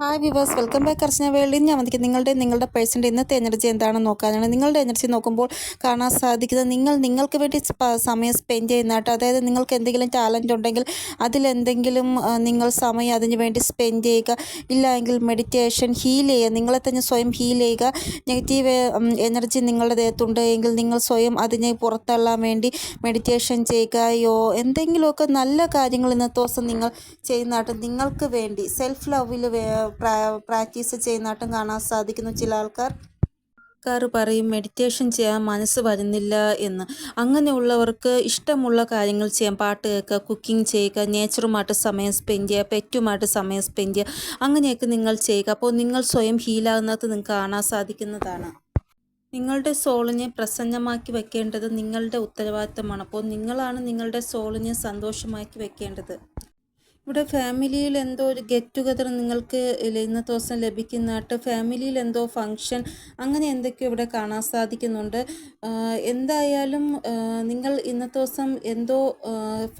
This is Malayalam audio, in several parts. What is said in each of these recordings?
Hi viewers welcome back Archana വേൾഡിൽ. ഞാൻ വന്നിരിക്കുന്നത് നിങ്ങളുടെ നിങ്ങളുടെ പേഴ്സന്റെ ഇന്നത്തെ എനർജി എന്താണെന്ന് നോക്കാനാണ്. നിങ്ങളുടെ എനർജി നോക്കുമ്പോൾ കാണാൻ സാധിക്കുന്നത് നിങ്ങൾ നിങ്ങൾക്ക് വേണ്ടി സമയം സ്പെൻഡ് ചെയ്യുന്നതായിട്ട് അതായത് നിങ്ങൾക്ക് എന്തെങ്കിലും ടാലന്റ് ഉണ്ടെങ്കിൽ അതിലെന്തെങ്കിലും നിങ്ങൾ സമയം അതിന് വേണ്ടി സ്പെൻഡ് ചെയ്യുക. ഇല്ല എങ്കിൽ മെഡിറ്റേഷൻ ഹീൽ ചെയ്യുക. നിങ്ങളെ തന്നെ സ്വയം ഹീൽ ചെയ്യുക. നെഗറ്റീവ് എനർജി നിങ്ങളുടെ ദേഹത്തുണ്ട് എങ്കിൽ നിങ്ങൾ സ്വയം അതിനെ പുറത്തള്ളാൻ വേണ്ടി മെഡിറ്റേഷൻ ചെയ്യുക. യോ എന്തെങ്കിലുമൊക്കെ നല്ല കാര്യങ്ങൾ ഇന്നത്തെ ദിവസം നിങ്ങൾ ചെയ്യുന്നതായിട്ട് നിങ്ങൾക്ക് വേണ്ടി സെൽഫ് ലവിൽ പ്രാക്ടീസ് ചെയ്യുന്നതായിട്ടും കാണാൻ സാധിക്കുന്നു ചില ആൾക്കാർ. ആൾക്കാർ പറയും മെഡിറ്റേഷൻ ചെയ്യാൻ മനസ്സ് വരുന്നില്ല എന്ന്. അങ്ങനെയുള്ളവർക്ക് ഇഷ്ടമുള്ള കാര്യങ്ങൾ ചെയ്യാം. പാട്ട് കേൾക്കുക കുക്കിംഗ് ചെയ്യുക നേച്ചറുമായിട്ട് സമയം സ്പെൻഡ് ചെയ്യുക പെറ്റുമായിട്ട് സമയം സ്പെൻഡ് ചെയ്യുക. അങ്ങനെയൊക്കെ നിങ്ങൾ ചെയ്യുക. അപ്പോൾ നിങ്ങൾ സ്വയം ഹീലാകുന്നത് നിങ്ങൾക്ക് കാണാൻ സാധിക്കുന്നതാണ്. നിങ്ങളുടെ സോളിനെ പ്രസന്നമാക്കി വെക്കേണ്ടത് നിങ്ങളുടെ ഉത്തരവാദിത്തമാണ്. അപ്പോൾ നിങ്ങളാണ് നിങ്ങളുടെ സോളിനെ സന്തോഷമാക്കി വെക്കേണ്ടത്. ഇവിടെ ഫാമിലിയിൽ എന്തോ ഒരു ഗെറ്റ് ടുഗദർ നിങ്ങൾക്ക് ഇന്നത്തെ ദിവസം ലഭിക്കുന്നതായിട്ട് ഫാമിലിയിൽ എന്തോ ഫങ്ഷൻ അങ്ങനെ എന്തൊക്കെയോ ഇവിടെ കാണാൻ സാധിക്കുന്നുണ്ട്. എന്തായാലും നിങ്ങൾ ഇന്നത്തെ ദിവസം എന്തോ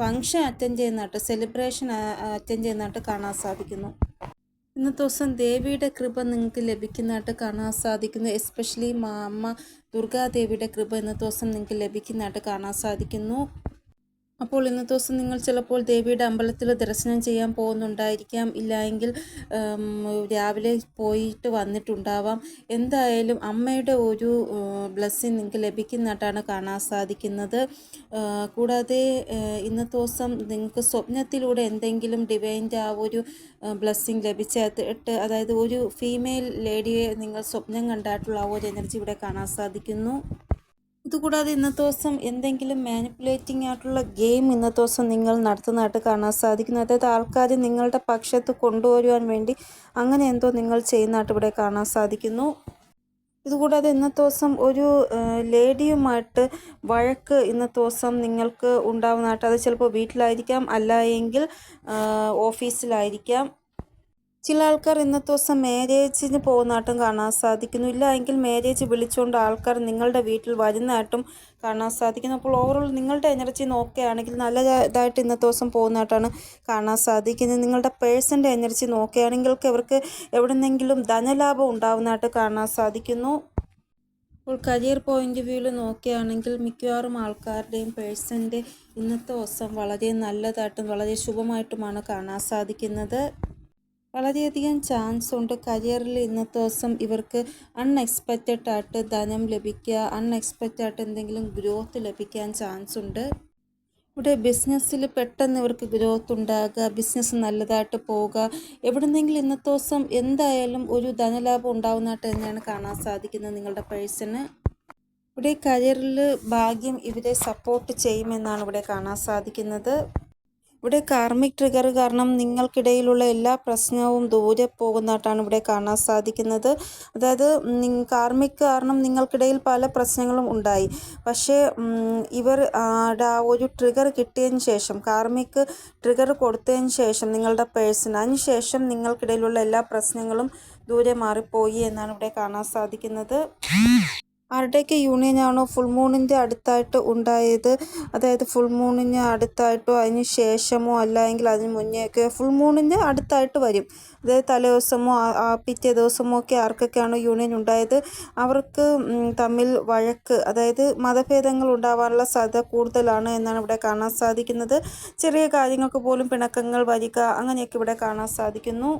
ഫങ്ഷൻ അറ്റൻഡ് ചെയ്യുന്നതായിട്ട് സെലിബ്രേഷൻ അറ്റൻഡ് ചെയ്യുന്നതായിട്ട് കാണാൻ സാധിക്കുന്നു. ഇന്നത്തെ ദിവസം ദേവിയുടെ കൃപ നിങ്ങൾക്ക് ലഭിക്കുന്നതായിട്ട് കാണാൻ സാധിക്കുന്നു. എസ്പെഷ്യലി അമ്മ ദുർഗാദേവിയുടെ കൃപ ഇന്നത്തെ ദിവസം നിങ്ങൾക്ക് ലഭിക്കുന്നതായിട്ട് കാണാൻ സാധിക്കുന്നു. അപ്പോൾ ഇന്നത്തെ ദിവസം നിങ്ങൾ ചിലപ്പോൾ ദേവിയുടെ അമ്പലത്തിൽ ദർശനം ചെയ്യാൻ പോകുന്നുണ്ടായിരിക്കാം. ഇല്ലായെങ്കിൽ രാവിലെ പോയിട്ട് വന്നിട്ടുണ്ടാവാം. എന്തായാലും അമ്മയുടെ ഒരു ബ്ലെസ്സിങ് നിങ്ങൾക്ക് ലഭിക്കുന്നതായിട്ടാണ് കാണാൻ സാധിക്കുന്നത്. കൂടാതെ ഇന്നത്തെ ദിവസം നിങ്ങൾക്ക് സ്വപ്നത്തിലൂടെ എന്തെങ്കിലും ഡിവൈന്റെ ആ ഒരു ബ്ലെസ്സിങ് ലഭിച്ചിട്ട് അതായത് ഒരു ഫീമെയിൽ ലേഡിയെ നിങ്ങൾ സ്വപ്നം കണ്ടായിട്ടുള്ള ആ ഒരു എനർജി ഇവിടെ കാണാൻ സാധിക്കുന്നു. ഇതുകൂടാതെ ഇന്നത്തെ ദിവസം എന്തെങ്കിലും മാനിപ്പുലേറ്റിംഗ് ആയിട്ടുള്ള ഗെയിം ഇന്നത്തെ ദിവസം നിങ്ങൾ നടത്തുന്നതായിട്ട് കാണാൻ സാധിക്കുന്നു. അതായത് ആൾക്കാർ നിങ്ങളുടെ പക്ഷത്ത് കൊണ്ടുവരുവാൻ വേണ്ടി അങ്ങനെ എന്തോ നിങ്ങൾ ചെയ്യുന്നതായിട്ട് ഇവിടെ കാണാൻ സാധിക്കുന്നു. ഇതുകൂടാതെ ഇന്നത്തെ ദിവസം ഒരു ലേഡിയുമായിട്ട് വഴക്ക് ഇന്നത്തെ ദിവസം നിങ്ങൾക്ക് ഉണ്ടാവുന്നതായിട്ട് അത് ചിലപ്പോൾ വീട്ടിലായിരിക്കാം അല്ല എങ്കിൽ ഓഫീസിലായിരിക്കാം. ചില ആൾക്കാർ ഇന്നത്തെ ദിവസം മാരേജിന് പോകുന്നതായിട്ടും കാണാൻ സാധിക്കുന്നു. ഇല്ല എങ്കിൽ മാരേജ് വിളിച്ചുകൊണ്ട് ആൾക്കാർ നിങ്ങളുടെ വീട്ടിൽ വരുന്നതായിട്ടും കാണാൻ സാധിക്കുന്നു. അപ്പോൾ ഓവറോൾ നിങ്ങളുടെ എനർജി നോക്കുകയാണെങ്കിൽ നല്ല ഇതായിട്ട് ഇന്നത്തെ ദിവസം പോകുന്നതായിട്ടാണ് കാണാൻ സാധിക്കുന്നത്. നിങ്ങളുടെ പേഴ്സന്റെ എനർജി നോക്കുകയാണെങ്കിൽ അവർക്ക് എവിടെന്നെങ്കിലും ധനലാഭം ഉണ്ടാവുന്നതായിട്ട് കാണാൻ സാധിക്കുന്നു. ഇപ്പോൾ കരിയർ പോയിന്റ് വ്യൂവിൽ നോക്കുകയാണെങ്കിൽ മിക്കവാറും ആൾക്കാരുടെയും പേഴ്സന്റെ ഇന്നത്തെ ദിവസം വളരെ നല്ലതായിട്ടും വളരെ ശുഭമായിട്ടുമാണ് കാണാൻ സാധിക്കുന്നത്. വളരെയധികം ചാൻസ് ഉണ്ട്. കരിയറിൽ ഇന്നത്തെ ദിവസം ഇവർക്ക് അൺഎക്സ്പെക്റ്റഡ് ആയിട്ട് ധനം ലഭിക്കുക അൺഎക്സ്പെക്റ്റഡ് ആയിട്ട് എന്തെങ്കിലും ഗ്രോത്ത് ലഭിക്കാൻ ചാൻസ് ഉണ്ട്. ഇവിടെ ബിസിനസ്സിൽ പെട്ടെന്ന് ഇവർക്ക് ഗ്രോത്ത് ഉണ്ടാകുക ബിസിനസ് നല്ലതായിട്ട് പോവുക. എവിടെന്നെങ്കിലും ഇന്നത്തെ ദിവസം എന്തായാലും ഒരു ധനലാഭം ഉണ്ടാവുന്നതായിട്ട് തന്നെയാണ് കാണാൻ സാധിക്കുന്നത് നിങ്ങളുടെ പേഴ്സണ് ഇവിടെ കരിയറിൽ ഭാഗ്യം ഇവരെ സപ്പോർട്ട് ചെയ്യുമെന്നാണ് ഇവിടെ കാണാൻ സാധിക്കുന്നത്. ഇവിടെ കാർമിക് ട്രിഗർ കാരണം നിങ്ങൾക്കിടയിലുള്ള എല്ലാ പ്രശ്നവും ദൂരെ പോകുന്നതായിട്ടാണ് ഇവിടെ കാണാൻ സാധിക്കുന്നത്. അതായത് കാർമിക് കാരണം നിങ്ങൾക്കിടയിൽ പല പ്രശ്നങ്ങളും ഉണ്ടായി. പക്ഷേ ഇവർ ആ ഒരു ട്രിഗർ കിട്ടിയതിന് ശേഷം കാർമിക് ട്രിഗർ കൊടുത്തതിന് ശേഷം നിങ്ങളുടെ പേഴ്സൺ അതിന് ശേഷം നിങ്ങൾക്കിടയിലുള്ള എല്ലാ പ്രശ്നങ്ങളും ദൂരെ മാറിപ്പോയി എന്നാണ് ഇവിടെ കാണാൻ സാധിക്കുന്നത്. ആരുടെയൊക്കെ യൂണിയൻ ആണോ ഫുൾ മൂണിന്റെ അടുത്തായിട്ട് ഉണ്ടായത്? അതായത് ഫുൾ മൂണിന് അടുത്തായിട്ടോ അതിന് ശേഷമോ അല്ലെങ്കിൽ അതിന് മുന്നേയൊക്കെ ഫുൾ മൂണിന്റെ അടുത്തായിട്ട് വരും. അതായത് തലേദിവസമോ പിറ്റേ ദിവസമോ ഒക്കെ ആർക്കൊക്കെയാണോ യൂണിയൻ ഉണ്ടായത്? അവർക്ക് തമ്മിൽ വഴക്ക് അതായത് മതഭേദങ്ങൾ ഉണ്ടാവാനുള്ള സാധ്യത കൂടുതലാണ് എന്നാണ് ഇവിടെ കാണാൻ സാധിക്കുന്നത്. ചെറിയ കാര്യങ്ങൾക്ക് പോലും പിണക്കങ്ങൾ വരിക അങ്ങനെയൊക്കെ ഇവിടെ കാണാൻ സാധിക്കുന്നു.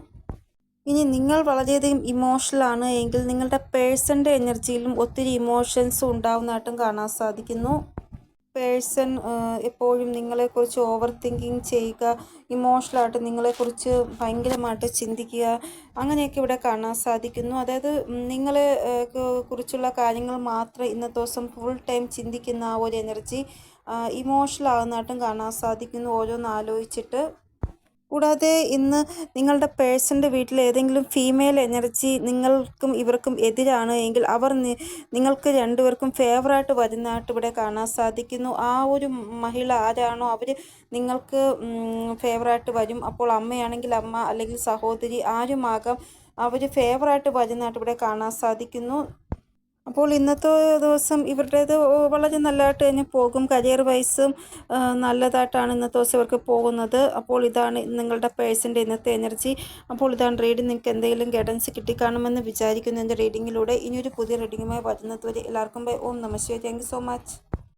ഇനി നിങ്ങൾ വളരെയധികം ഇമോഷണലാണ് എങ്കിൽ നിങ്ങളുടെ പേഴ്സന്റെ എനർജിയിലും ഒത്തിരി ഇമോഷൻസ് ഉണ്ടാവുന്നതായിട്ടും കാണാൻ സാധിക്കുന്നു. പേഴ്സൺ എപ്പോഴും നിങ്ങളെക്കുറിച്ച് ഓവർ തിങ്കിങ് ചെയ്യുക ഇമോഷണലായിട്ട് നിങ്ങളെക്കുറിച്ച് ഭയങ്കരമായിട്ട് ചിന്തിക്കുക അങ്ങനെയൊക്കെ ഇവിടെ കാണാൻ സാധിക്കുന്നു. അതായത് നിങ്ങളെ കുറിച്ചുള്ള കാര്യങ്ങൾ മാത്രം ഇന്നത്തെ ദിവസം ഫുൾ ടൈം ചിന്തിക്കുന്ന ആ ഒരു എനർജി ഇമോഷണൽ ആകുന്നതായിട്ടും കാണാൻ സാധിക്കുന്നു. ഓരോന്ന് ആലോചിച്ചിട്ട് കൂടാതെ ഇന്ന് നിങ്ങളുടെ പേഴ്സന്റെ വീട്ടിൽ ഏതെങ്കിലും ഫീമെയിൽ എനർജി നിങ്ങൾക്കും ഇവർക്കും എതിരാണ് എങ്കിൽ അവർ നിങ്ങൾക്ക് രണ്ടുപേർക്കും ഫേവറായിട്ട് വരുന്നതായിട്ട് ഇവിടെ കാണാൻ സാധിക്കുന്നു. ആ ഒരു മഹിള ആരാണോ അവർ നിങ്ങൾക്ക് ഫേവറായിട്ട് വരും. അപ്പോൾ അമ്മയാണെങ്കിൽ അമ്മ അല്ലെങ്കിൽ സഹോദരി ആരുമാകാം അവർ ഫേവറായിട്ട് വരുന്നതായിട്ട് ഇവിടെ കാണാൻ സാധിക്കുന്നു. അപ്പോൾ ഇന്നത്തെ ദിവസം ഇവരുടേത് വളരെ നല്ലതായിട്ട് തന്നെ പോകും. കരിയർ വൈസും നല്ലതായിട്ടാണ് ഇന്നത്തെ ദിവസം ഇവർക്ക് പോകുന്നത്. അപ്പോൾ ഇതാണ് നിങ്ങളുടെ പേഴ്സിന്റെ ഇന്നത്തെ എനർജി അപ്പോൾ ഇതാണ് റീഡിങ് നിങ്ങൾക്ക് എന്തെങ്കിലും ഗൈഡൻസ് കിട്ടിക്കാണുമെന്ന് വിചാരിക്കുന്നു എന്റെ റീഡിങ്ങിലൂടെ ഇനിയൊരു പുതിയ റീഡിങ്ങുമായി വരുന്നത് വരെ എല്ലാവർക്കും ബൈ ഓം നമസ്തേ താങ്ക് സോ മച്ച്